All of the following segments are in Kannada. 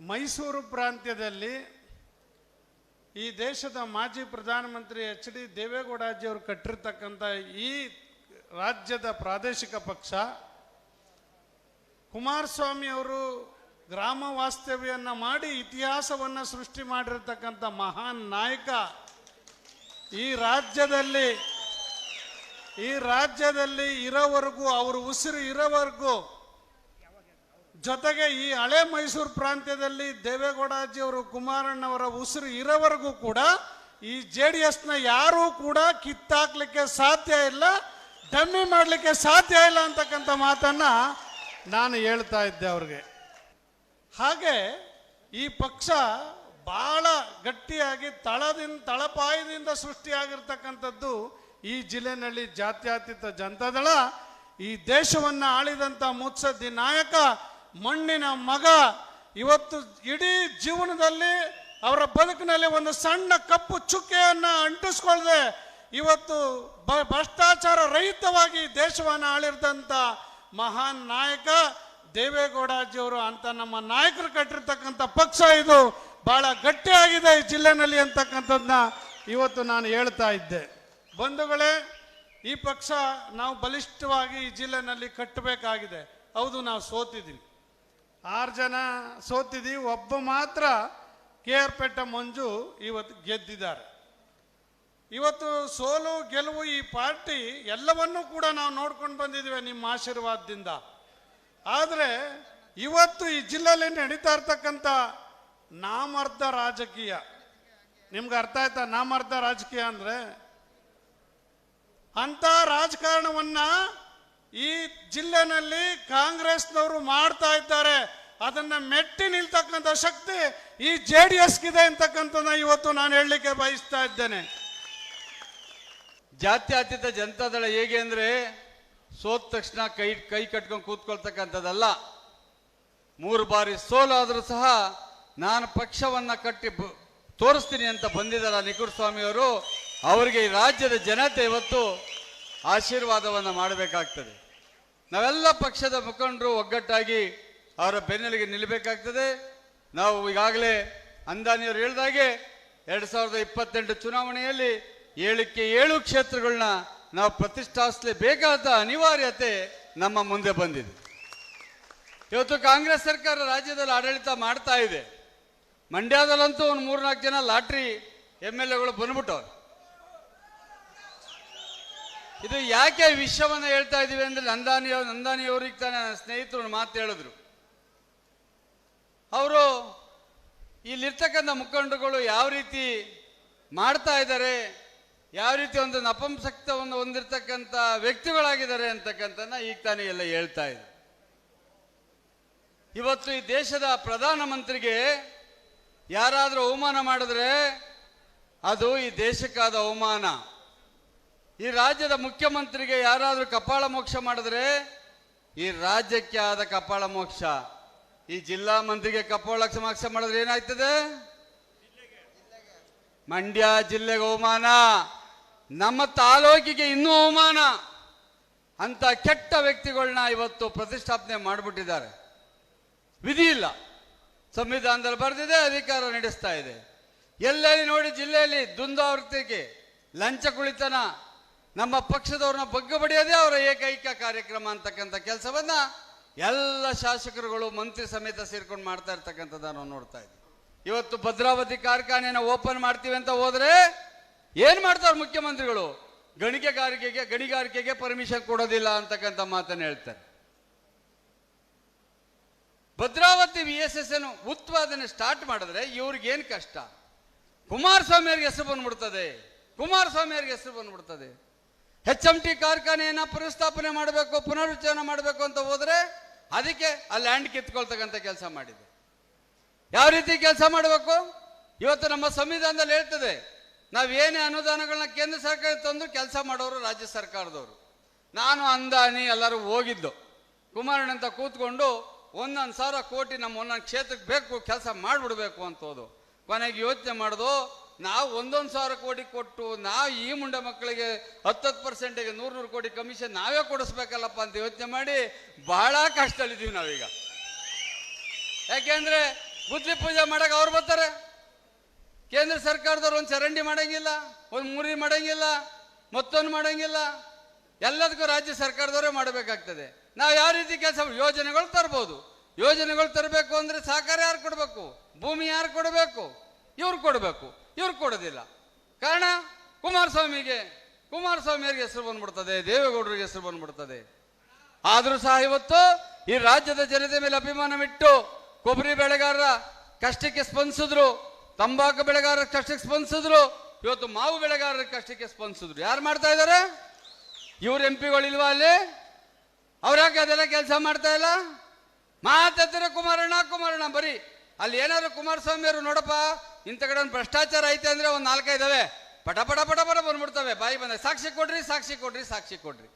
ಮೈಸೂರು ಪ್ರಾಂತ್ಯದಲ್ಲಿ ಈ ದೇಶದ ಮಾಜಿ ಪ್ರಧಾನಮಂತ್ರಿ ಎಚ್ ಡಿ ದೇವೇಗೌಡಾಜಿಯವರು ಕಟ್ಟಿರ್ತಕ್ಕಂಥ ಈ ರಾಜ್ಯದ ಪ್ರಾದೇಶಿಕ ಪಕ್ಷ, ಕುಮಾರಸ್ವಾಮಿ ಅವರು ಗ್ರಾಮ ವಾಸ್ತವ್ಯವನ್ನು ಮಾಡಿ ಇತಿಹಾಸವನ್ನು ಸೃಷ್ಟಿ ಮಾಡಿರ್ತಕ್ಕಂಥ ಮಹಾನ್ ನಾಯಕ ಈ ರಾಜ್ಯದಲ್ಲಿ ಈ ರಾಜ್ಯದಲ್ಲಿ ಇರೋವರೆಗೂ, ಅವರು ಉಸಿರು ಇರೋವರೆಗೂ ಜೊತೆಗೆ ಈ ಹಳೆ ಮೈಸೂರು ಪ್ರಾಂತ್ಯದಲ್ಲಿ ದೇವೇಗೌಡಾಜಿಯವರು, ಕುಮಾರಣ್ಣವರ ಉಸಿರು ಇರೋವರೆಗೂ ಕೂಡ ಈ ಜೆ ಡಿ ಎಸ್ನ ಯಾರೂ ಕೂಡ ಕಿತ್ತಾಕ್ಲಿಕ್ಕೆ ಸಾಧ್ಯ ಇಲ್ಲ, ಡಮ್ಮಿ ಮಾಡಲಿಕ್ಕೆ ಸಾಧ್ಯ ಇಲ್ಲ ಅಂತಕ್ಕಂಥ ಮಾತನ್ನ ನಾನು ಹೇಳ್ತಾ ಇದ್ದೆ ಅವ್ರಿಗೆ. ಹಾಗೆ ಈ ಪಕ್ಷ ಬಹಳ ಗಟ್ಟಿಯಾಗಿ ತಳದಿಂದ ತಳಪಾಯದಿಂದ ಸೃಷ್ಟಿಯಾಗಿರ್ತಕ್ಕಂಥದ್ದು ಈ ಜಿಲ್ಲೆನಲ್ಲಿ ಜಾತ್ಯತೀತ ಜನತಾದಳ. ಈ ದೇಶವನ್ನು ಆಳಿದಂಥ ಮುತ್ಸದ್ದಿ ನಾಯಕ ಮಣ್ಣಿನ ಮಗ ಇವತ್ತು ಇಡೀ ಜೀವನದಲ್ಲಿ ಅವರ ಬದುಕಿನಲ್ಲಿ ಒಂದು ಸಣ್ಣ ಕಪ್ಪು ಚುಕ್ಕೆಯನ್ನ ಅಂಟಿಸ್ಕೊಳ್ಳದೆ ಇವತ್ತು ಭ್ರಷ್ಟಾಚಾರ ರಹಿತವಾಗಿ ದೇಶವನ್ನು ಆಳಿರ್ತಂಥ ಮಹಾನ್ ನಾಯಕ ದೇವೇಗೌಡಾಜಿಯವರು ಅಂತ ನಮ್ಮ ನಾಯಕರು ಕಟ್ಟಿರ್ತಕ್ಕಂಥ ಪಕ್ಷ ಇದು. ಬಹಳ ಗಟ್ಟಿಯಾಗಿದೆ ಈ ಜಿಲ್ಲೆನಲ್ಲಿ ಅಂತಕ್ಕಂಥದ್ದನ್ನ ಇವತ್ತು ನಾನು ಹೇಳ್ತಾ ಇದ್ದೆ. ಬಂಧುಗಳೇ, ಈ ಪಕ್ಷ ನಾವು ಬಲಿಷ್ಠವಾಗಿ ಈ ಜಿಲ್ಲೆನಲ್ಲಿ ಕಟ್ಟಬೇಕಾಗಿದೆ. ಹೌದು, ನಾವು ಸೋತಿದ್ದೀವಿ. ಆರು ಜನ ಸೋತಿದ್ದೀವಿ ಒಬ್ಬ ಮಾತ್ರ ಕೆ ಆರ್ ಪೇಟೆ ಮಂಜು ಇವತ್ತು ಗೆದ್ದಿದ್ದಾರೆ. ಇವತ್ತು ಸೋಲು, ಗೆಲುವು ಈ ಪಾರ್ಟಿ ಎಲ್ಲವನ್ನೂ ಕೂಡ ನಾವು ನೋಡ್ಕೊಂಡು ಬಂದಿದ್ದೀವಿ ನಿಮ್ಮ ಆಶೀರ್ವಾದದಿಂದ. ಆದರೆ ಇವತ್ತು ಈ ಜಿಲ್ಲೆಯಲ್ಲಿ ನಡೀತಾ ಇರ್ತಕ್ಕಂಥ ನಾಮರ್ಧ ರಾಜಕೀಯ, ನಿಮ್ಗೆ ಅರ್ಥ ಆಯ್ತಾ? ನಾಮರ್ಧ ರಾಜಕೀಯ ಅಂದರೆ ಅಂತ ರಾಜಕಾರಣವನ್ನ ಈ ಜಿಲ್ಲೆನಲ್ಲಿ ಕಾಂಗ್ರೆಸ್ನವರು ಮಾಡ್ತಾ ಇದ್ದಾರೆ. ಅದನ್ನ ಮೆಟ್ಟಿ ನಿಲ್ತಕ್ಕಂಥ ಶಕ್ತಿ ಈ ಜೆ ಡಿ ಎಸ್ಗಿದೆ ಅಂತಕ್ಕಂಥದ್ದನ್ನ ಇವತ್ತು ನಾನು ಹೇಳಲಿಕ್ಕೆ ಬಯಸ್ತಾ ಇದ್ದೇನೆ. ಜಾತ್ಯತೀತ ಜನತಾದಳ ಹೇಗೆ ಅಂದರೆ ಸೋತ ತಕ್ಷಣ ಕೈ ಕೈ ಕಟ್ಕೊಂಡು ಕೂತ್ಕೊಳ್ತಕ್ಕಂಥದ್ದಲ್ಲ. ಮೂರು ಬಾರಿ ಸೋಲಾದರೂ ಸಹ ನಾನು ಪಕ್ಷವನ್ನ ಕಟ್ಟಿ ತೋರಿಸ್ತೀನಿ ಅಂತ ಬಂದಿದ್ದಾರೆ ನಿಖುರ್ ಸ್ವಾಮಿಯವರು ಅವರಿಗೆ ರಾಜ್ಯದ ಜನತೆ ಇವತ್ತು ಆಶೀರ್ವಾದವನ್ನು ಮಾಡಬೇಕಾಗ್ತದೆ. ನಾವೆಲ್ಲ ಪಕ್ಷದ ಮುಖಂಡರು ಒಗ್ಗಟ್ಟಾಗಿ ಅವರ ಬೆನ್ನೆಲಿಗೆ ನಿಲ್ಲಬೇಕಾಗ್ತದೆ. ನಾವು ಈಗಾಗಲೇ ಅಂದಾನಿಯವರು ಹೇಳಿದಾಗೆ ಎರಡು ಸಾವಿರದ ಇಪ್ಪತ್ತೆಂಟು ಚುನಾವಣೆಯಲ್ಲಿ ಏಳಕ್ಕೆ ಏಳು ಕ್ಷೇತ್ರಗಳನ್ನ ನಾವು ಪ್ರತಿಷ್ಠಾಪಿಸಲೇಬೇಕಾದ ಅನಿವಾರ್ಯತೆ ನಮ್ಮ ಮುಂದೆ ಬಂದಿದೆ. ಇವತ್ತು ಕಾಂಗ್ರೆಸ್ ಸರ್ಕಾರ ರಾಜ್ಯದಲ್ಲಿ ಆಡಳಿತ ಮಾಡ್ತಾ ಇದೆ. ಮಂಡ್ಯದಲ್ಲಂತೂ ಒಂದು ಮೂರ್ನಾಲ್ಕು ಜನ ಲಾಟ್ರಿ ಎಂ ಎಲ್ ಎಗಳು ಬಂದ್ಬಿಟ್ಟವ್ರು. ಇದು ಯಾಕೆ ವಿಷಯವನ್ನ ಹೇಳ್ತಾ ಇದ್ದೀವಿ ಅಂದ್ರೆ ನಂದಾನಿ ನಂದಾನಿ ಅವ್ರಿಗೆ ತಾನೆ ನನ್ನ ಸ್ನೇಹಿತರು ಮಾತು ಹೇಳಿದ್ರು. ಅವರು ಇಲ್ಲಿರ್ತಕ್ಕಂಥ ಮುಖಂಡಗಳು ಯಾವ ರೀತಿ ಮಾಡ್ತಾ ಇದ್ದಾರೆ, ಯಾವ ರೀತಿ ಒಂದು ನಪಂಸಕ್ತವನ್ನು ಹೊಂದಿರತಕ್ಕಂಥ ವ್ಯಕ್ತಿಗಳಾಗಿದ್ದಾರೆ ಅಂತಕ್ಕಂಥನ್ನ ಈಗ ತಾನೇ ಎಲ್ಲ ಹೇಳ್ತಾ ಇದೆ ಇವತ್ತು ಈ ದೇಶದ ಪ್ರಧಾನಮಂತ್ರಿಗೆ ಯಾರಾದರೂ ಅವಮಾನ ಮಾಡಿದ್ರೆ ಅದು ಈ ದೇಶಕ್ಕಾದ ಅವಮಾನ. ಈ ರಾಜ್ಯದ ಮುಖ್ಯಮಂತ್ರಿಗೆ ಯಾರಾದರೂ ಕಪಾಳ ಮೋಕ್ಷ ಮಾಡಿದ್ರೆ ಈ ರಾಜ್ಯಕ್ಕೆ ಆದ ಕಪಾಳ ಮೋಕ್ಷ. ಈ ಜಿಲ್ಲಾ ಮಂತ್ರಿಗೆ ಕಪಾಳ ಮೋಕ್ಷ ಮಾಡಿದ್ರೆ ಏನಾಯ್ತದೆ? ಮಂಡ್ಯ ಜಿಲ್ಲೆಗೆ ಅವಮಾನ, ನಮ್ಮ ತಾಲೂಕಿಗೆ ಇನ್ನೂ ಅವಮಾನ ಅಂತ ಕೆಟ್ಟ ವ್ಯಕ್ತಿಗಳನ್ನ ಇವತ್ತು ಪ್ರತಿಷ್ಠಾಪನೆ ಮಾಡಿಬಿಟ್ಟಿದ್ದಾರೆ. ವಿಧಿ ಇಲ್ಲ. ಸಂವಿಧಾನದಲ್ಲಿ ಬರೆದಿದೆ, ಅಧಿಕಾರ ನಡೆಸ್ತಾ ಇದೆ. ಎಲ್ಲೆಲ್ಲಿ ನೋಡಿ ಜಿಲ್ಲೆಯಲ್ಲಿ ದುಂದಾವೃತ್ತಿಗೆ ಲಂಚ ಕುಳಿತನ ನಮ್ಮ ಪಕ್ಷದವ್ರನ್ನ ಬಗ್ಗ ಅವರ ಏಕೈಕ ಕಾರ್ಯಕ್ರಮ ಅಂತಕ್ಕಂಥ ಕೆಲಸವನ್ನ ಎಲ್ಲ ಶಾಸಕರುಗಳು, ಮಂತ್ರಿ ಸಮೇತ ಸೇರ್ಕೊಂಡು ಮಾಡ್ತಾ ಇರ್ತಕ್ಕಂಥದ್ದು ನಾವು ನೋಡ್ತಾ ಇದ್ದೀವಿ. ಇವತ್ತು ಭದ್ರಾವತಿ ಕಾರ್ಖಾನೆನ ಓಪನ್ ಮಾಡ್ತೀವಿ ಅಂತ ಹೋದ್ರೆ ಏನ್ ಮಾಡ್ತಾರೆ ಮುಖ್ಯಮಂತ್ರಿಗಳು? ಗಣಿಕೆಗಾರಿಕೆಗೆ ಗಣಿಗಾರಿಕೆಗೆ ಪರ್ಮಿಷನ್ ಕೊಡೋದಿಲ್ಲ ಅಂತಕ್ಕಂಥ ಮಾತನ್ನು ಹೇಳ್ತಾರೆ. ಭದ್ರಾವತಿ ವಿ ಎಸ್ ಎಸ್ ಅನ್ನು ಉತ್ಪಾದನೆ ಸ್ಟಾರ್ಟ್ ಮಾಡಿದ್ರೆ ಇವ್ರಿಗೇನು ಕಷ್ಟ? ಕುಮಾರಸ್ವಾಮಿ ಅವ್ರಿಗೆ ಹೆಸರು ಬಂದ್ಬಿಡ್ತದೆ. ಕುಮಾರಸ್ವಾಮಿ ಅವ್ರಿಗೆ ಹೆಸರು ಬಂದ್ಬಿಡ್ತದೆ. ಎಚ್ ಎಂ ಟಿ ಕಾರ್ಖಾನೆಯನ್ನ ಪುನಃಸ್ಥಾಪನೆ ಮಾಡಬೇಕು ಪುನರುಜ್ಜೀವನ ಮಾಡಬೇಕು ಅಂತ ಹೋದ್ರೆ ಅದಕ್ಕೆ ಆ ಲ್ಯಾಂಡ್ ಕಿತ್ಕೊಳ್ತಕ್ಕಂಥ ಕೆಲಸ ಮಾಡಿದೆ. ಯಾವ ರೀತಿ ಕೆಲಸ ಮಾಡಬೇಕು? ಇವತ್ತು ನಮ್ಮ ಸಂವಿಧಾನದಲ್ಲಿ ಹೇಳ್ತದೆ ನಾವೇನೇ ಅನುದಾನಗಳನ್ನ ಕೇಂದ್ರ ಸರ್ಕಾರ ತಂದು ಕೆಲಸ ಮಾಡೋರು ರಾಜ್ಯ ಸರ್ಕಾರದವರು. ನಾನು, ಅಂದಾನಿ ಎಲ್ಲರೂ ಹೋಗಿದ್ದು. ಕುಮಾರಣ್ಣ ಅಂತ ಕೂತ್ಕೊಂಡು ಒಂದೊಂದು ಸಾವಿರ ಕೋಟಿ ನಮ್ಮ ಒಂದೊಂದು ಕ್ಷೇತ್ರಕ್ಕೆ ಬೇಕು, ಕೆಲಸ ಮಾಡಿಬಿಡ್ಬೇಕು ಅಂತೋದು ಕೊನೆಗೆ ಯೋಚನೆ ಮಾಡೋದು ನಾವು ಒಂದೊಂದು ಸಾವಿರ ಕೋಟಿ ಕೊಟ್ಟು ನಾವು ಈ ಮುಂಡೆ ಮಕ್ಕಳಿಗೆ ಹತ್ತತ್ತು ಪರ್ಸೆಂಟಿಗೆ ನೂರು ನೂರು ಕೋಟಿ ಕಮಿಷನ್ ನಾವೇ ಕೊಡಿಸ್ಬೇಕಲ್ಲಪ್ಪ ಅಂತ ಯೋಚನೆ ಮಾಡಿ ಬಹಳ ಕಷ್ಟದಲ್ಲಿದ್ದೀವಿ ನಾವೀಗ. ಯಾಕೆಂದ್ರೆ ಗುದ್ಲಿ ಪೂಜೆ ಮಾಡಕ್ಕೆ ಅವ್ರು ಬರ್ತಾರೆ. ಕೇಂದ್ರ ಸರ್ಕಾರದವ್ರು ಒಂದು ಚರಂಡಿ ಮಾಡಂಗಿಲ್ಲ, ಒಂದು ಮೂರಿ ಮಾಡಂಗಿಲ್ಲ, ಮತ್ತೊಂದು ಮಾಡಂಗಿಲ್ಲ. ಎಲ್ಲದಕ್ಕೂ ರಾಜ್ಯ ಸರ್ಕಾರದವರೇ ಮಾಡಬೇಕಾಗ್ತದೆ. ನಾವು ಯಾವ ರೀತಿ ಕೆಲಸ ಯೋಜನೆಗಳು ತರ್ಬೋದು. ಯೋಜನೆಗಳು ತರಬೇಕು ಅಂದರೆ ಸಹಕಾರ ಯಾರು ಕೊಡಬೇಕು? ಭೂಮಿ ಯಾರು ಕೊಡಬೇಕು? ಇವ್ರು ಕೊಡಬೇಕು. ಇವ್ರು ಕೊಡೋದಿಲ್ಲ. ಕಾರಣ, ಕುಮಾರಸ್ವಾಮಿಗೆ, ಕುಮಾರಸ್ವಾಮಿಯವರಿಗೆ ಹೆಸರು ಬಂದ್ಬಿಡ್ತದೆ, ದೇವೇಗೌಡರಿಗೆ ಹೆಸರು ಬಂದ್ಬಿಡ್ತದೆ. ಆದರೂ ಸಹ ಇವತ್ತು ಈ ರಾಜ್ಯದ ಜನತೆ ಮೇಲೆ ಅಭಿಮಾನವಿಟ್ಟು ಕೊಬ್ಬರಿ ಬೆಳೆಗಾರರ ಕಷ್ಟಕ್ಕೆ ಸ್ಪಂದಿಸಿದ್ರು, ತಂಬಾಕು ಬೆಳೆಗಾರರ ಕಷ್ಟಕ್ಕೆ ಸ್ಪಂದಿಸಿದ್ರು, ಇವತ್ತು ಮಾವು ಬೆಳೆಗಾರರ ಕಷ್ಟಕ್ಕೆ ಸ್ಪಂದಿಸಿದ್ರು. ಯಾರು ಮಾಡ್ತಾ ಇದ್ದಾರೆ? ಇವ್ರ ಎಂ ಪಿಗಳಿಲ್ವಾ ಅಲ್ಲಿ? ಅವ್ರ್ಯಾಕೆ ಅದೆಲ್ಲ ಕೆಲಸ ಮಾಡ್ತಾ ಇಲ್ಲ? ಮಾತಾಡ್ತಾರೆ ಕುಮಾರಣ್ಣ ಕುಮಾರಣ್ಣ, ಬರೀ. ಅಲ್ಲಿ ಏನಾದ್ರು ಕುಮಾರಸ್ವಾಮಿಯವರು ನೋಡಪ್ಪ ಇಂಥ ಕಡೆ ಒಂದು ಭ್ರಷ್ಟಾಚಾರ ಐತೆ ಅಂದ್ರೆ ಒಂದು ನಾಲ್ಕೈದವೆ ಪಟ ಪಟ ಪಟ ಪಟ ಬಂದ್ಬಿಡ್ತವೆ. ಬಾಯಿ ಬಂದ ಸಾಕ್ಷಿ ಕೊಡ್ರಿ ಸಾಕ್ಷಿ ಕೊಡ್ರಿ ಸಾಕ್ಷಿ ಕೊಡ್ರಿ.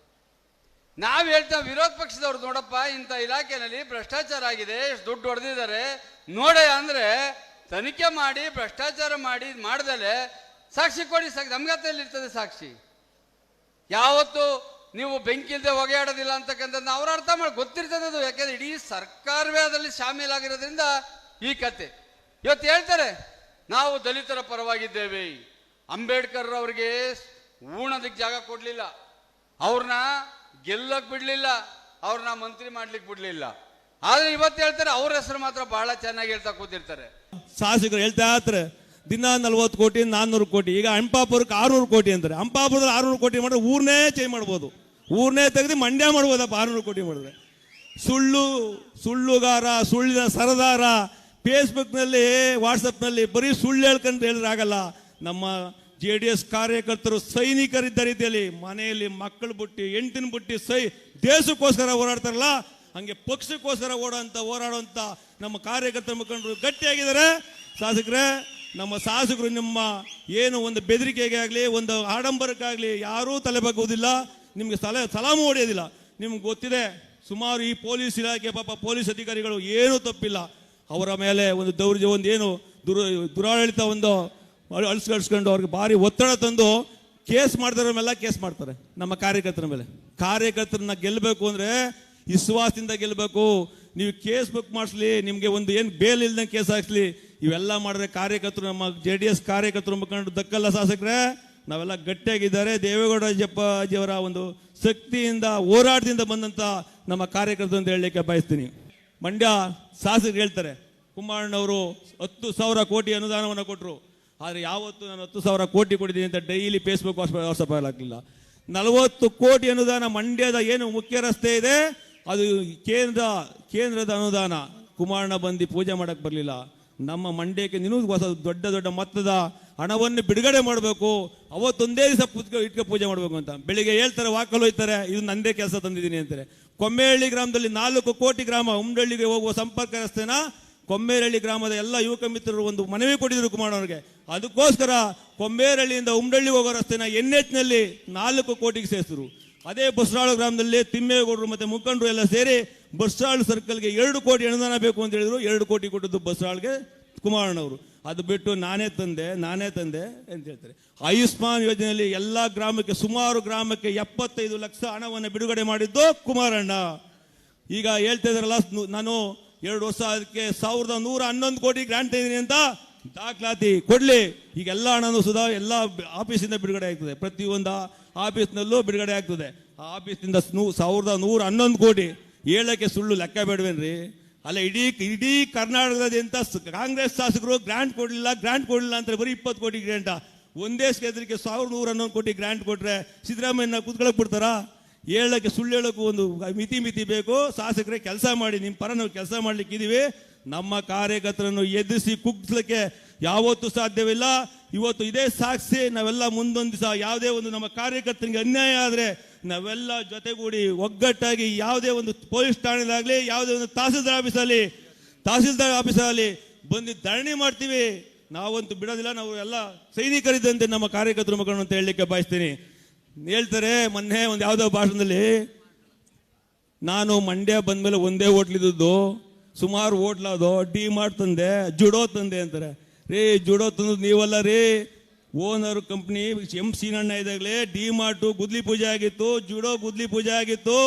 ನಾವು ಹೇಳ್ತೇವೆ ವಿರೋಧ ಪಕ್ಷದವ್ರು ನೋಡಪ್ಪ, ಇಂಥ ಇಲಾಖೆಯಲ್ಲಿ ಭ್ರಷ್ಟಾಚಾರ ಆಗಿದೆ, ಎಷ್ಟು ದುಡ್ಡು ಹೊಡೆದಿದ್ದಾರೆ. ನೋಡೆ ಅಂದ್ರೆ ತನಿಖೆ ಮಾಡಿ, ಭ್ರಷ್ಟಾಚಾರ ಮಾಡಿ ಮಾಡ್ದಲೆ ಸಾಕ್ಷಿ ಕೊಡಿ ಸಾಕ್ಷಿ ನಮ್ಗತ್ತಲ್ಲಿ ಇರ್ತದೆ ಸಾಕ್ಷಿ. ಯಾವತ್ತು ನೀವು ಬೆಂಕಿ ಇಲ್ಲದೆ ಹೊಗೆಯಾಡೋದಿಲ್ಲ ಅಂತಕ್ಕಂಥದ್ದು ಅವ್ರ ಅರ್ಥ ಮಾಡಿ, ಗೊತ್ತಿರ್ತದೆ ಅದು. ಯಾಕೆಂದ್ರೆ ಇಡೀ ಸರ್ಕಾರವೇ ಅದರಲ್ಲಿ ಶಾಮೀಲಾಗಿರೋದ್ರಿಂದ ಈ ಕತೆ. ಇವತ್ತು ಹೇಳ್ತಾರೆ ನಾವು ದಲಿತರ ಪರವಾಗಿದ್ದೇವೆ. ಅಂಬೇಡ್ಕರ್ ಅವರಿಗೆ ಊಣದಕ್ಕೆ ಜಾಗ ಕೊಡಲಿಲ್ಲ. ಅವ್ರನ್ನ ಗೆಲ್ಲಕ್ಕೆ ಬಿಡಲಿಲ್ಲ. ಅವ್ರನ್ನ ಮಂತ್ರಿ ಮಾಡ್ಲಿಕ್ಕೆ ಬಿಡಲಿಲ್ಲ. ಆದ್ರೆ ಇವತ್ತು ಹೇಳ್ತಾರೆ ಅವ್ರ ಹೆಸರು ಮಾತ್ರ ಬಹಳ ಚೆನ್ನಾಗಿ ಹೇಳ್ತಾ ಕೂತಿರ್ತಾರೆ. ಶಾಸಕರು ಹೇಳ್ತಾ ಇರ್ತಾರೆ, ದಿನ ನಲ್ವತ್ತು ಕೋಟಿ, ನಾನ್ನೂರು ಕೋಟಿ, ಈಗ ಅಂಪಾಪುರಕ್ಕೆ ಆರ್ನೂರು ಕೋಟಿ ಅಂತಾರೆ ಅಂಪಾಪುರದಲ್ಲಿ ಆರ್ನೂರು ಕೋಟಿ ಮಾಡಿದ್ರೆ ಊರ್ನೇ ಚೇಂಜ್ ಮಾಡ್ಬೋದು. ಊರ್ನೇ ತೆಗೆದು ಮಂಡ್ಯ ಮಾಡ್ಬೋದಪ್ಪ, ಆರ್ನೂರು ಕೋಟಿ ಮಾಡಿದ್ರೆ. ಸುಳ್ಳು, ಸುಳ್ಳುಗಾರ, ಸುಳ್ಳಿನ ಸರದಾರ ಫೇಸ್ಬುಕ್ನಲ್ಲಿ ವಾಟ್ಸಪ್ನಲ್ಲಿ ಬರೀ ಸುಳ್ಳು ಹೇಳ್ಕೊಂಡು ಹೇಳಿದ್ರಾಗಲ್ಲ ನಮ್ಮ ಜೆ ಡಿ ಎಸ್ ಕಾರ್ಯಕರ್ತರು ಸೈನಿಕರಿದ್ದ ರೀತಿಯಲ್ಲಿ ಮನೆಯಲ್ಲಿ ಮಕ್ಕಳು ಬುಟ್ಟಿ ಎಂಟಿನ ಬುಟ್ಟಿ ಸೈ, ದೇಶಕ್ಕೋಸ್ಕರ ಹೋರಾಡ್ತಾರಲ್ಲ, ಹಂಗೆ ಪಕ್ಷಕ್ಕೋಸ್ಕರ ಓಡೋಂಥ ಹೋರಾಡುವಂಥ ನಮ್ಮ ಕಾರ್ಯಕರ್ತರ ಮುಖಂಡರು ಗಟ್ಟಿಯಾಗಿದ್ದಾರೆ. ಶಾಸಕರೇ, ನಮ್ಮ ಶಾಸಕರು ನಿಮ್ಮ ಏನು ಒಂದು ಬೆದರಿಕೆಗೆ ಆಗಲಿ ಒಂದು ಆಡಂಬರಕ್ಕಾಗಲಿ ಯಾರೂ ತಲೆ ಬಗ್ಗುವುದಿಲ್ಲ. ನಿಮಗೆ ಸಲ, ಸಲಾಮು ಹೊಡೆಯೋದಿಲ್ಲ. ನಿಮ್ಗೆ ಗೊತ್ತಿದೆ, ಸುಮಾರು ಈ ಪೊಲೀಸ್ ಇಲಾಖೆ ಪಾಪ ಪೊಲೀಸ್ ಅಧಿಕಾರಿಗಳು ಏನೂ ತಪ್ಪಿಲ್ಲ. ಅವರ ಮೇಲೆ ಒಂದು ದೌರ್ಜ ಒಂದು ಏನು ದುರ, ದುರಾಡಳಿತ ಒಂದು ಅಳಿಸ್ಕಳಿಸ್ಕೊಂಡು ಅವ್ರಿಗೆ ಭಾರಿ ಒತ್ತಡ ತಂದು ಕೇಸ್ ಮಾಡಿದವ್ರ ಮೇಲೆ ಕೇಸ್ ಮಾಡ್ತಾರೆ ನಮ್ಮ ಕಾರ್ಯಕರ್ತರ ಮೇಲೆ. ಕಾರ್ಯಕರ್ತರನ್ನ ಗೆಲ್ಲಬೇಕು ಅಂದ್ರೆ ವಿಶ್ವಾಸದಿಂದ ಗೆಲ್ಲಬೇಕು ನೀವು ಕೇಸ್ ಬುಕ್ ಮಾಡಿಸ್ಲಿ, ನಿಮಗೆ ಒಂದು ಏನು ಬೇಲ್ ಇಲ್ದಂಗೆ ಕೇಸ್ ಹಾಕ್ಸ್ಲಿ, ಇವೆಲ್ಲ ಮಾಡಿದ್ರೆ ಕಾರ್ಯಕರ್ತರು ನಮ್ಮ ಜೆ ಡಿ ಎಸ್ ಕಾರ್ಯಕರ್ತರು ಮುಖಂಡರು ದಕ್ಕಲ್ಲ ಶಾಸಕರೇ. ನಾವೆಲ್ಲ ಗಟ್ಟಿಯಾಗಿದ್ದಾರೆ. ದೇವೇಗೌಡ ಅಜ್ಜಪ್ಪಾಜಿಯವರ ಒಂದು ಶಕ್ತಿಯಿಂದ, ಹೋರಾಟದಿಂದ ಬಂದಂತ ನಮ್ಮ ಕಾರ್ಯಕರ್ತರು ಅಂತ ಹೇಳಲಿಕ್ಕೆ ಬಯಸ್ತೀನಿ. ಮಂಡ್ಯ ಶಾಸಕರು ಹೇಳ್ತಾರೆ ಕುಮಾರಣ್ಣವರು ಹತ್ತು ಸಾವಿರ ಕೋಟಿ ಅನುದಾನವನ್ನು ಕೊಟ್ಟರು ಆದರೆ ಯಾವತ್ತು ನಾನು ಹತ್ತು ಸಾವಿರ ಕೋಟಿ ಕೊಟ್ಟಿದ್ದೀನಿ ಅಂತ ಡೈಲಿ ಫೇಸ್ಬುಕ್ ವಾಟ್ಸಪ್ ಆಗಲಿಲ್ಲ ನಲವತ್ತು ಕೋಟಿ ಅನುದಾನ ಮಂಡ್ಯದ ಏನು ಮುಖ್ಯ ರಸ್ತೆ ಇದೆ? ಅದು ಕೇಂದ್ರ ಕೇಂದ್ರದ ಅನುದಾನ. ಕುಮಾರಣ್ಣ ಬಂದು ಪೂಜೆ ಮಾಡಕ್ಕೆ ಬರಲಿಲ್ಲ. ನಮ್ಮ ಮಂಡ್ಯಕ್ಕೆ ನೀನು ಹೊಸ ದೊಡ್ಡ ದೊಡ್ಡ ಮೊತ್ತದ ಹಣವನ್ನು ಬಿಡುಗಡೆ ಮಾಡಬೇಕು. ಅವತ್ತೊಂದೇ ದಿವಸ ಪುತ್ಕ ಇಟ್ಕೊ ಪೂಜೆ ಮಾಡಬೇಕು ಅಂತ. ಬೆಳಿಗ್ಗೆ ಹೇಳ್ತಾರೆ ವಾಕಲ್ ಹೋಯ್ತಾರೆ, ಇದು ನಂದೇ ಕೆಲಸ ತಂದಿದ್ದೀನಿ ಅಂತಾರೆ. ಕೊಮ್ಮೇಹಳ್ಳಿ ಗ್ರಾಮದಲ್ಲಿ ನಾಲ್ಕು ಕೋಟಿ ಗ್ರಾಮ ಉಮ್ಡಳ್ಳಿಗೆ ಹೋಗುವ ಸಂಪರ್ಕ ರಸ್ತೆನ ಕೊಮ್ಮೇರಳ್ಳಿ ಗ್ರಾಮದ ಎಲ್ಲ ಯುವಕ ಮಿತ್ರರು ಒಂದು ಮನವಿ ಕೊಟ್ಟಿದ್ರು ಅವರಿಗೆ. ಅದಕ್ಕೋಸ್ಕರ ಕೊಮ್ಮೇರಳ್ಳಿಯಿಂದ ಉಮ್ಡಳ್ಳಿ ಹೋಗೋ ರಸ್ತೆನ ಎನ್ನಲ್ಲಿ ನಾಲ್ಕು ಕೋಟಿಗೆ ಸೇರಿಸಿದ್ರು. ಅದೇ ಬಸರಾಳು ಗ್ರಾಮದಲ್ಲಿ ತಿಮ್ಮೇಗೌಡರು ಮತ್ತೆ ಮುಖಂಡರು ಎಲ್ಲ ಸೇರಿ ಬಸ್ರಾಳು ಸರ್ಕಲ್ಗೆ ಎರಡು ಕೋಟಿ ಅನುದಾನ ಬೇಕು ಅಂತ ಹೇಳಿದ್ರು. ಎರಡು ಕೋಟಿ ಕೊಟ್ಟದ್ದು ಬಸ್ರಾಳ್ಗೆ ಕುಮಾರಣ್ಣವರು. ಅದು ಬಿಟ್ಟು ನಾನೇ ತಂದೆ ನಾನೇ ತಂದೆ ಅಂತ ಹೇಳ್ತಾರೆ. ಆಯುಷ್ಮಾನ್ ಯೋಜನೆಯಲ್ಲಿ ಎಲ್ಲ ಗ್ರಾಮಕ್ಕೆ, ಸುಮಾರು ಗ್ರಾಮಕ್ಕೆ ಎಪ್ಪತ್ತೈದು ಲಕ್ಷ ಹಣವನ್ನು ಬಿಡುಗಡೆ ಮಾಡಿದ್ದು ಕುಮಾರಣ್ಣ. ಈಗ ಹೇಳ್ತಾ ಇದಾರಲ್ಲ ನಾನು ಎರಡು ವರ್ಷ ಅದಕ್ಕೆ ಸಾವಿರದ ನೂರ ಹನ್ನೊಂದು ಕೋಟಿ ಗ್ರಾಂಟ್ ಇದ್ದೀನಿ ಅಂತ ದಾಖಲಾತಿ ಕೊಡ್ಲಿ. ಈಗ ಎಲ್ಲ ಹಣನೂ ಸುಧಾ ಎಲ್ಲ ಆಫೀಸಿಂದ ಬಿಡುಗಡೆ ಆಗ್ತದೆ. ಪ್ರತಿಯೊಂದು ಆಫೀಸ್ನಲ್ಲೂ ಬಿಡುಗಡೆ ಆಗ್ತದೆ. ಆ ನೂ- ಸಾವಿರದ ನೂರ ಹನ್ನೊಂದು ಕೋಟಿ. ಹೇಳಕ್ಕೆ ಸುಳ್ಳು ಲೆಕ್ಕ ಬೇಡವೇನ್ರಿ? ಅಲ್ಲ, ಇಡೀ ಇಡೀ ಕರ್ನಾಟಕದಾದ್ಯಂತ ಕಾಂಗ್ರೆಸ್ ಶಾಸಕರು ಗ್ರಾಂಟ್ ಕೊಡಲಿಲ್ಲ ಗ್ರಾಂಟ್ ಕೊಡಲಿಲ್ಲ ಅಂತ ಬರೀ ಇಪ್ಪತ್ತು ಕೋಟಿ ಗ್ರಾಂಟ ಒಂದೇ ಕ್ಷೇತ್ರಕ್ಕೆ ಸಾವಿರದ ನೂರ ಹನ್ನೊಂದು ಕೋಟಿ ಗ್ರಾಂಟ್ ಕೊಟ್ಟರೆ ಸಿದ್ದರಾಮಯ್ಯನ ಕೂತ್ಕೊಳಕ್ ಬಿಡ್ತಾರಾ? ಹೇಳಕ್ಕೆ ಸುಳ್ಳು ಹೇಳೋಕ್ಕೂ ಒಂದು ಮಿತಿ ಮಿತಿ ಬೇಕು. ಶಾಸಕರೇ, ಕೆಲಸ ಮಾಡಿ ನಿಮ್ಮ ಪರ ನಾವು ಕೆಲಸ ಮಾಡ್ಲಿಕ್ಕೆ ಇದೀವಿ ನಮ್ಮ ಕಾರ್ಯಕರ್ತರನ್ನು ಎದುರಿಸಿ ಕುಗ್ಸ್ಲಿಕ್ಕೆ ಯಾವತ್ತೂ ಸಾಧ್ಯವಿಲ್ಲ. ಇವತ್ತು ಇದೇ ಸಾಕ್ಷಿ, ನಾವೆಲ್ಲ ಮುಂದೊಂದು ದಿವಸ ಯಾವುದೇ ಒಂದು ನಮ್ಮ ಕಾರ್ಯಕರ್ತರಿಗೆ ಅನ್ಯಾಯ ಆದರೆ ನಾವೆಲ್ಲ ಜೊತೆಗೂಡಿ ಒಗ್ಗಟ್ಟಾಗಿ ಯಾವುದೇ ಒಂದು ಪೊಲೀಸ್ ಠಾಣೆದಾಗಲಿ, ಯಾವುದೇ ಒಂದು ತಹಸೀಲ್ದಾರ್ ಆಫೀಸಲ್ಲಿ ತಹಸೀಲ್ದಾರ್ ಆಫೀಸಲ್ಲಿ ಬಂದು ಧರಣಿ ಮಾಡ್ತೀವಿ. ನಾವಂತೂ ಬಿಡೋದಿಲ್ಲ, ನಾವು ಎಲ್ಲ ಸೈನಿಕರಿದ್ದಂತೆ ನಮ್ಮ ಕಾರ್ಯಕರ್ತರು ಮಕ್ಕಳು ಅಂತ ಹೇಳಲಿಕ್ಕೆ ಬಯಸ್ತೀನಿ. ಹೇಳ್ತಾರೆ, ಮೊನ್ನೆ ಒಂದು ಯಾವುದೋ ಭಾಷಣದಲ್ಲಿ, ನಾನು ಮಂಡ್ಯ ಬಂದ ಮೇಲೆ ಒಂದೇ ಹೋಟ್ಲಿದ್ದು, ಸುಮಾರು ಹೋಟ್ಲಾದೋ, ಡಿ ಮಾರ್ಟ್ ತಂದೆ, ಜುಡೋ ತಂದೆ ಅಂತಾರೆ. ರೀ ಜುಡೋ ತಂದು ನೀವಲ್ಲ ರೀ. ಓನರ್ ಕಂಪ್ನಿ ಎಂ ಸೀನಣ್ಣ ಇದ್ದಾಗಲೇ ಡಿ ಮಾರ್ಟು ಗುದ್ಲಿ ಪೂಜೆ ಆಗಿತ್ತು, ಜುಡೋ ಗುದ್ಲಿ ಪೂಜೆ ಆಗಿತ್ತು.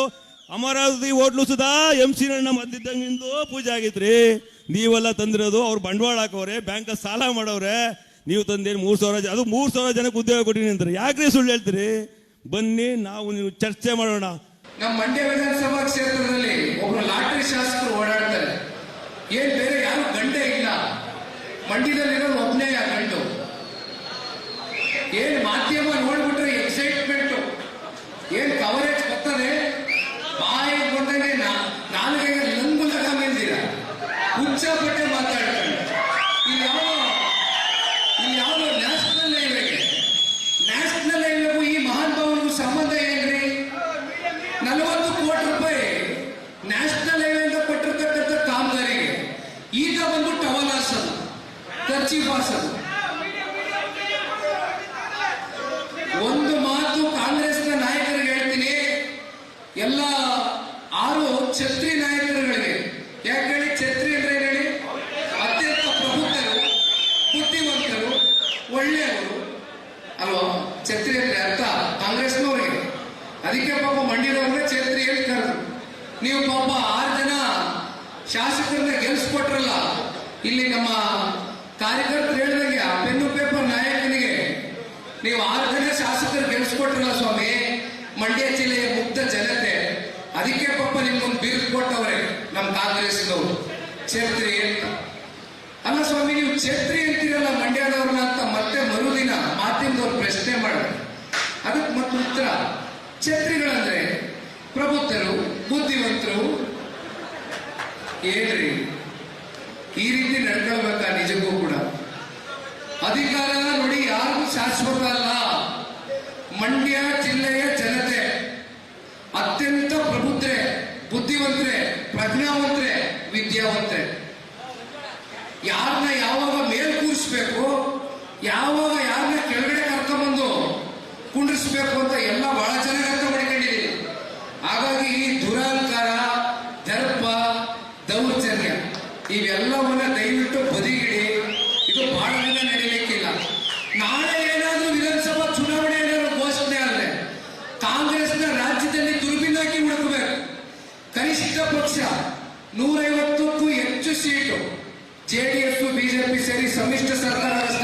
ಅಮರಾವತಿ ಹೋಟ್ಲು ಸುದಾ ಎಂ ಸೀನಣ್ಣ ಮದ್ದಿದ್ದಂಗಿಂದು ಪೂಜೆ ಆಗಿತ್ರಿ ನೀವೆಲ್ಲ ತಂದಿರೋದು ಅವ್ರು ಬಂಡವಾಳ ಹಾಕೋರೆ ಬ್ಯಾಂಕ್ ಸಾಲ ಮಾಡೋರೆ ನೀವು ತಂದೇನು ಮೂರು ಸಾವಿರ ಜನ, ಅದು ಮೂರು ಸಾವಿರ ಜನಕ್ಕೆ ಉದ್ಯೋಗ ಕೊಟ್ಟಿನಿ ಅಂತಾರೆ. ಯಾಕ್ರಿ ಸುಳ್ಳು ಹೇಳ್ತೀರಿ? ಬನ್ನಿ, ನಾವು ನೀವು ಚರ್ಚೆ ಮಾಡೋಣ. ನಮ್ಮ ಮಂಡ್ಯ ವಿಧಾನಸಭಾ ಕ್ಷೇತ್ರದಲ್ಲಿ ಒಬ್ಬರು ಲಾಟರಿ ಶಾಸಕರು ಓಡಾಡ್ತಾರೆ. ಏನ್ ಬೇರೆ ಯಾರು ಮಂಡ್ಯದಲ್ಲಿರೋದು ಒಬ್ಬನೇ ಖರ್ಚಿ ಭಾಷಣ ಒಂದು ಮಾತು ಕಾಂಗ್ರೆಸ್ನ ನಾಯಕರಿಗೆ ಹೇಳ್ತೀನಿ. ಎಲ್ಲ ಆರು ಛತ್ರಿ ನಾಯಕರುಗಳಿಗೆ ಯಾಕೆ ಹೇಳಿ? ಛತ್ರಿ ಅಂದ್ರೆ ಹೇಳಿ? ಅತ್ಯಂತ ಪ್ರಬುದ್ಧರು, ಬುದ್ಧಿವಂತರು, ಒಳ್ಳೆಯವರು. ಅಲ್ವಾ? ಛತ್ರಿ ಅಂದ್ರೆ ಅರ್ಥ ಕಾಂಗ್ರೆಸ್ನವರಿಗೆ. ಅದಕ್ಕೆ ಪಾಪ ಮಂಡ್ಯದವ್ರನ್ನ ಛತ್ರಿ ಅಂತ ಕರೆದ್ರು. ನೀವು ಪಾಪ ಆರು ಜನ ಶಾಸಕರನ್ನ ಗೆಲ್ಸ್ಕೊಟ್ರಲ್ಲ, ಇಲ್ಲಿ ನಮ್ಮ ಕಾರ್ಯಕರ್ತರು ಹೇಳಿದಂಗೆ ಆ ಪೆನ್ನು ಪೇಪರ್ ನಾಯಕನಿಗೆ ನೀವು ಆರು ಜನ ಶಾಸಕರು ಗೆಲ್ಸ್ಕೊಟ್ರಲ್ಲ ಸ್ವಾಮಿ? ಮಂಡ್ಯ ಜಿಲ್ಲೆಯ ಮುಗ್ಧ ಜನತೆ. ಅದಕ್ಕೆ ಪಾಪ ನಿಮ್ಗೊಂದು ಬಿರುದು ಕೊಟ್ಟವ್ರೆ ನಮ್ಮ ಕಾಂಗ್ರೆಸ್ನವರು. ಛೇತ್ರಿ. ಅಂತ ಅಲ್ಲ ಸ್ವಾಮಿ, ನೀವು ಛೇತ್ರಿ ಅಂತೀರಲ್ಲ ಮಂಡ್ಯದವ್ರನ್ನ ಅಂತ ಮತ್ತೆ ಮರುದಿನ ಮಾಧ್ಯಮದವ್ರು ಪ್ರಶ್ನೆ ಮಾಡಿದ್ರು ಅದಕ್ಕೆ ಮತ್ತೆ ಉತ್ತರ. ಛೇತ್ರಿಗಳಂದ್ರೆ ಪ್ರಬುದ್ಧರು, ಬುದ್ಧಿವಂತರು. ಏನ್ರಿ? ಈ ರೀತಿ ನಡ್ಕೊಳ್ಬೇಕಾ ನಿಜಕ್ಕೂ ಕೂಡ. ಅಧಿಕಾರ ನೋಡಿ ಯಾರಿಗೂ ಶಾಶ್ವತ ಅಲ್ಲ ಮಂಡ್ಯ ಜಿಲ್ಲೆಯ ಜನತೆ, ಅತ್ಯಂತ ಪ್ರಬುದ್ಧರೆ ಬುದ್ಧಿವಂತರೆ, ಪ್ರಜ್ಞಾವಂತರೆ, ವಿದ್ಯಾವಂತರೆ. ಯಾರನ್ನ ಯಾವಾಗ ಮೇಲ್ ಕೂರಿಸ್ಬೇಕು, ಯಾವಾಗ ಯಾರನ್ನ ಕೆಳಗಡೆ ಕರ್ಕೊಂಡ್ಬಂದು ಕುಂಡ್ರಿಸ್ಬೇಕು ಅಂತ ಎಲ್ಲ ಬಹಳ ಜನ ಅರ್ಥ ಹಾಗಾಗಿ ಸೇರಿ ಸಮ್ಮಿಶ್ರ ಸರ್ಕಾರ ರಚನೆ ಮಾಡ್ತಕ್ಕಂಥ